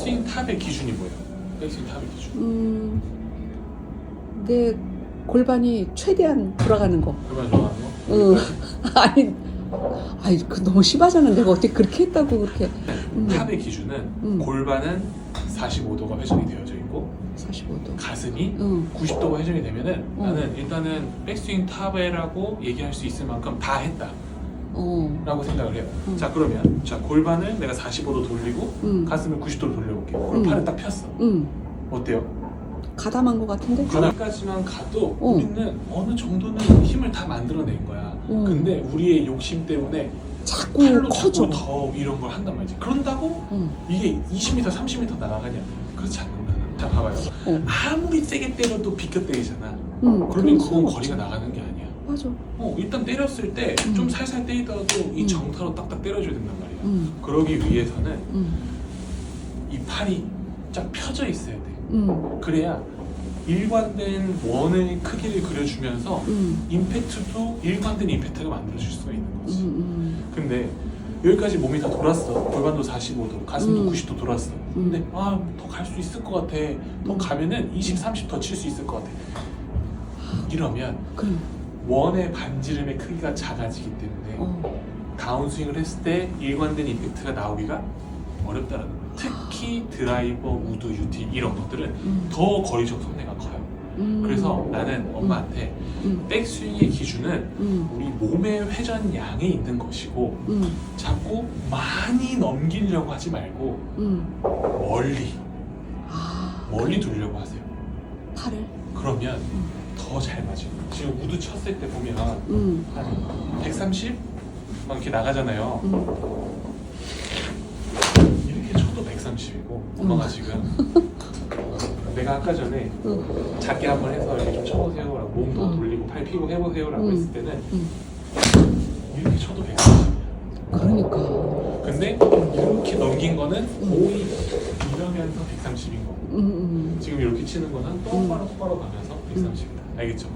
백스윙 탑의 기준이 뭐예요? 백스윙 탑의 기준. 음, 내 골반이 최대한 돌아가는 거. 그만 좋아하는 거? 응. 아니, 아니, 그 너무 심하잖아. 내가 어떻게 그렇게 했다고 그렇게. 음. 탑의 기준은 음. 골반은 45도가 회전이 되어져 있고 45도. 가슴이 응. 90도가 회전이 되면은 어. 나는 일단은 백스윙 탑이라고 얘기할 수 있을 만큼 다 했다 어. 라고 생각을 해요 음. 자 그러면 자 골반을 내가 45도 돌리고 응. 가슴을 90도로 돌려볼게요 그럼 음. 팔을 딱 폈어 응. 어때요? 가담한 것 같은데? 바닥까지만 가도 어. 우리는 어느 정도는 힘을 다 만들어낸 거야 어. 근데 우리의 욕심 때문에 자꾸 팔로 커져. 자꾸 더 이런 걸 한단 말이지 그런다고 응. 이게 20m, 30m 날아가냐? 그렇지 않는다. 자 봐봐요. 어. 아무리 세게 때려도 비껴 때리잖아. 응. 그러면 그건. 거리가 나가는 게 아니야. 맞아. 어, 일단 때렸을 때 좀 음. 살살 때리더라도 이 음. 정타로 딱딱 때려줘야 된단 말이야. 응. 그러기 위해서는 응. 이 팔이 쫙 펴져 있어야 돼. 응. 그래야 일관된 원의 크기를 그려주면서 응. 임팩트도 일관된 임팩트가 만들어질 수가 있는 응. 거지. 응. 근데 여기까지 몸이 다 돌았어. 골반도 45도, 가슴도 음. 90도 돌았어. 근데 아더 갈 수 있을 것 같아. 더 음. 가면은 20, 30 더 칠 수 있을 것 같아. 이러면 그래. 원의 반지름의 크기가 작아지기 때문에 어. 다운스윙을 했을 때 일관된 임팩트가 나오기가 어렵다는 거예요. 특히 드라이버, 우드, 유티 이런 것들은 응. 더 거리적 손해가 커요. 응. 그래서 나는 엄마한테 응. 백스윙의 기준은 응. 우리 몸의 회전 양에 있는 것이고 응. 자꾸 많이 넘기려고 하지 말고 응. 멀리 아. 멀리 두려고 하세요. 더 잘 맞아요. 지금 우드 쳤을 때 보면 응. 한 130? 막 이렇게 나가잖아요. 응. 이렇게 쳐도 130이고 엄마가 지금 내가 아까 전에 응. 작게 한번 해서 이렇게 좀 쳐보세요라고 몸더 응. 돌리고 팔 피고 해보세요라고 응. 했을 때는 응. 이렇게 쳐도 130이야. 그러니까. 근데 이렇게 넘긴 거는 거의 이러면서 130인 거고 응. 응. 지금 이렇게 치는 거는 똑바로 똑바로 가면서 130이다. 알겠죠?